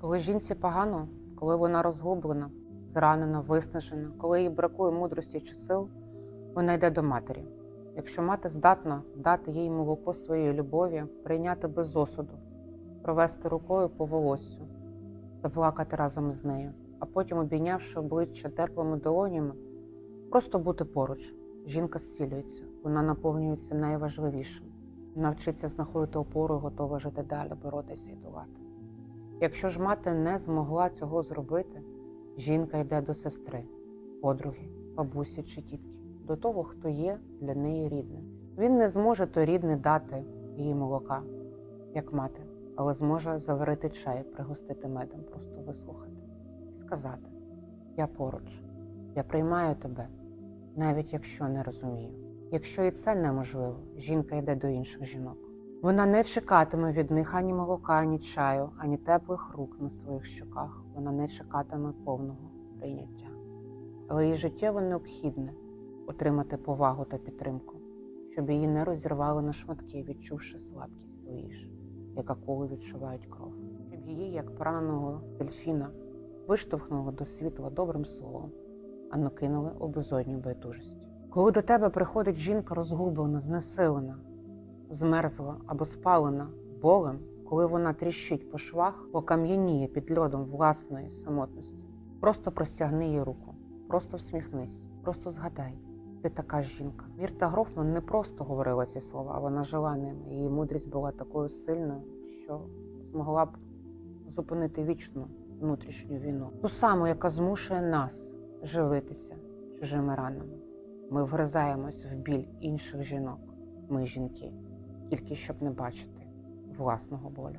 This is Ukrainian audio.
Коли жінці погано, коли вона розгублена, зранена, виснажена, коли їй бракує мудрості чи сил, вона йде до матері. Якщо мати здатна дати їй молоко своєї любові, прийняти без осуду, провести рукою по волоссю, заплакати разом з нею, а потім, обійнявши обличчя теплими долонями, просто бути поруч. Жінка зцілюється, вона наповнюється найважливішим. Навчиться знаходити опору і готова жити далі, боротися і долати. Якщо ж мати не змогла цього зробити, жінка йде до сестри, подруги, бабусі чи тітки, до того, хто є для неї рідним. Він не зможе той рідний дати їй молока, як мати, але зможе заварити чай, пригостити медом, просто вислухати і сказати: Я поруч, я приймаю тебе, навіть якщо не розумію. Якщо і це неможливо, жінка йде до інших жінок. Вона не чекатиме від них ані молока, ані чаю, ані теплих рук на своїх щоках. Вона не чекатиме повного прийняття. Але їй життєво необхідне отримати повагу та підтримку, щоб її не розірвали на шматки, відчувши слабкість свої ж, як акули відчувають кров, щоб її, як пораненого дельфіна, виштовхнули до світла добрим словом, а не кинули у безодню байдужості. Коли до тебе приходить жінка розгублена, знесилена, змерзла або спалена болем, коли вона тріщить по швах, покам'яніє під льодом власної самотності, просто простягни їй руку, просто всміхнись, просто згадай. Ти така жінка. Мірта Грофман не просто говорила ці слова, вона жила ними. Її мудрість була такою сильною, що змогла б зупинити вічну внутрішню війну, ту саму, яка змушує нас живитися чужими ранами. Ми вгризаємось в біль інших жінок, ми жінки, тільки щоб не бачити власного болю.